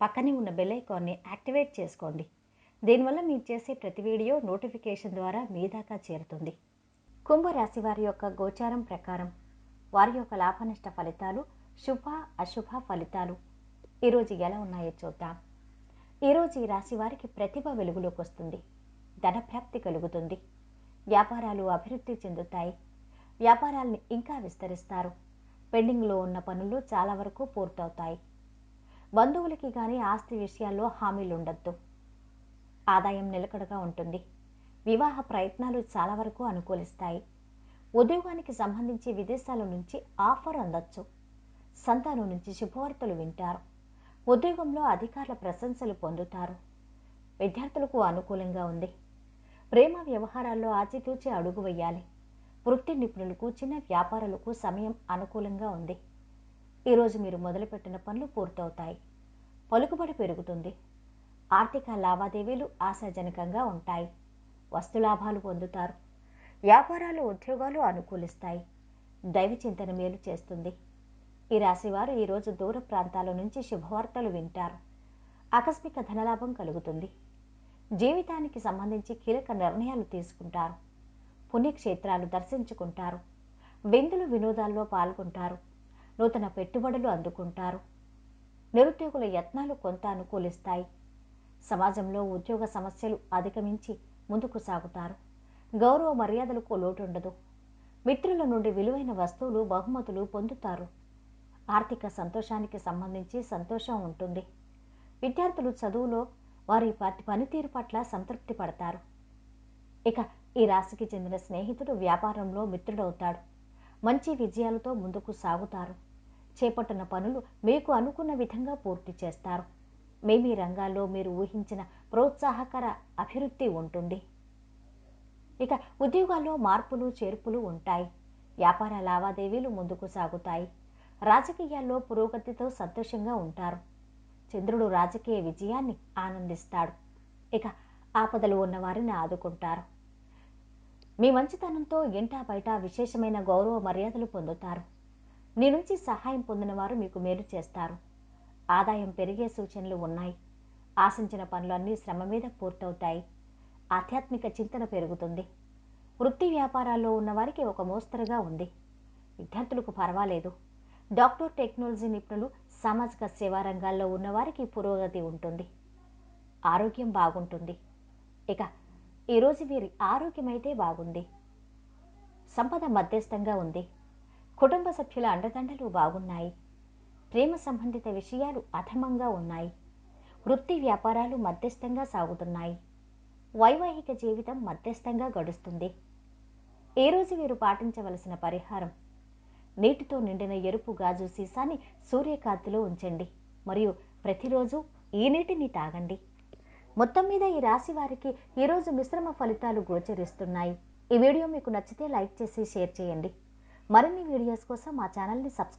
పక్కనే ఉన్న బెల్ ఐకాన్ని యాక్టివేట్ చేసుకోండి. దీనివల్ల మీరు చేసే ప్రతి వీడియో నోటిఫికేషన్ ద్వారా మీ దాకా చేరుతుంది. కుంభరాశి వారి యొక్క గోచారం ప్రకారం వారి యొక్క లాభనష్ట ఫలితాలు శుభ అశుభ ఫలితాలు ఈరోజు ఎలా ఉన్నాయో చూద్దాం. ఈరోజు ఈ రాశి వారికి ప్రతిభ వెలుగులోకి వస్తుంది. ధనప్రాప్తి కలుగుతుంది. వ్యాపారాలు అభివృద్ధి చెందుతాయి. వ్యాపారాల్ని ఇంకా విస్తరిస్తారు. పెండింగ్లో ఉన్న పనులు చాలా వరకు పూర్తవుతాయి. బంధువులకి కానీ ఆస్తి విషయాల్లో హామీలుండొద్దు. ఆదాయం నిలకడగా ఉంటుంది. వివాహ ప్రయత్నాలు చాలా వరకు అనుకూలిస్తాయి. ఉద్యోగానికి సంబంధించి విదేశాల నుంచి ఆఫర్ అందొచ్చు. సంతానం నుంచి శుభవార్తలు వింటారు. ఉద్యోగంలో అధికారుల ప్రశంసలు పొందుతారు. విద్యార్థులకు అనుకూలంగా ఉంది. ప్రేమ వ్యవహారాల్లో ఆచితూచి అడుగు వేయాలి వృత్తి నిపుణులకు చిన్న వ్యాపారులకు సమయం అనుకూలంగా ఉంది. ఈరోజు మీరు మొదలుపెట్టిన పనులు పూర్తవుతాయి. పలుకుబడి పెరుగుతుంది. ఆర్థిక లావాదేవీలు ఆశాజనకంగా ఉంటాయి. వస్తులాభాలు పొందుతారు. వ్యాపారాలు ఉద్యోగాలు అనుకూలిస్తాయి. దైవ చింతన మేలు చేస్తుంది. ఈ రాశివారు ఈరోజు దూర ప్రాంతాల నుంచి శుభవార్తలు వింటారు. ఆకస్మిక ధనలాభం కలుగుతుంది. జీవితానికి సంబంధించి కీలక నిర్ణయాలు తీసుకుంటారు. పుణ్యక్షేత్రాలు దర్శించుకుంటారు. విందులు వినోదాల్లో పాల్గొంటారు. నూతన పెట్టుబడులు అందుకుంటారు. నిరుద్యోగుల యత్నాలు కొంత అనుకూలిస్తాయి. సమాజంలో ఉద్యోగ సమస్యలు అధిగమించి ముందుకు సాగుతారు. గౌరవ మర్యాదలకు లోటుండదు. మిత్రుల నుండి విలువైన వస్తువులు బహుమతులు పొందుతారు. ఆర్థిక సంతోషానికి సంబంధించి సంతోషం ఉంటుంది. విద్యార్థులు చదువులో వారి ప- పనితీరు పట్ల సంతృప్తి పడతారు. ఇక ఈ రాశికి చెందిన స్నేహితుడు వ్యాపారంలో మిత్రుడవుతాడు. మంచి విజయాలతో ముందుకు సాగుతారు. చేపట్టిన పనులు మీకు అనుకున్న విధంగా పూర్తి చేస్తారు. మీ మీ రంగాల్లో మీరు ఊహించిన ప్రోత్సాహకర అభివృద్ధి ఉంటుంది. ఇక ఉద్యోగాల్లో మార్పులు చేర్పులు ఉంటాయి. వ్యాపార లావాదేవీలు ముందుకు సాగుతాయి. రాజకీయాల్లో పురోగతితో సంతోషంగా ఉంటారు. చంద్రుడు రాజకీయ విజయాన్ని ఆనందిస్తాడు. ఇక ఆపదలు ఉన్నవారిని ఆదుకుంటారు. మీ మంచితనంతో ఇంటా బయట విశేషమైన గౌరవ మర్యాదలు పొందుతారు. మీ నుంచి సహాయం పొందిన వారు మీకు మేలు చేస్తారు. ఆదాయం పెరిగే సూచనలు ఉన్నాయి. ఆశించిన పనులన్నీ శ్రమ మీద పూర్తవుతాయి. ఆధ్యాత్మిక చింతన పెరుగుతుంది. వృత్తి వ్యాపారాల్లో ఉన్నవారికి ఒక మోస్తరుగా ఉంది. విద్యార్థులకు పర్వాలేదు. డాక్టర్ టెక్నాలజీ నిపుణులు సామాజిక సేవా రంగాల్లో ఉన్నవారికి పురోగతి ఉంటుంది. ఆరోగ్యం బాగుంటుంది. ఇక ఈరోజు వీరి ఆరోగ్యం అయితే బాగుంది. సంపద మధ్యస్థంగా ఉంది. కుటుంబ సభ్యుల అండదండలు బాగున్నాయి. ప్రేమ సంబంధిత విషయాలు అధమంగా ఉన్నాయి. వృత్తి వ్యాపారాలు మధ్యస్థంగా సాగుతున్నాయి. వైవాహిక జీవితం మధ్యస్థంగా గడుస్తుంది. ఏ రోజు వీరు పాటించవలసిన పరిహారం నీటితో నిండిన ఎరుపు గాజు సీసాని సూర్యకాంతిలో ఉంచండి. మరియు ప్రతిరోజు ఈ నీటిని తాగండి. మొత్తం మీద ఈ రాశి వారికి ఈరోజు మిశ్రమ ఫలితాలు గోచరిస్తున్నాయి. ఈ వీడియో మీకు నచ్చితే లైక్ చేసి షేర్ చేయండి. మరిన్ని వీడియోస్ కోసం మా ఛానల్ని సబ్స్క్రైబ్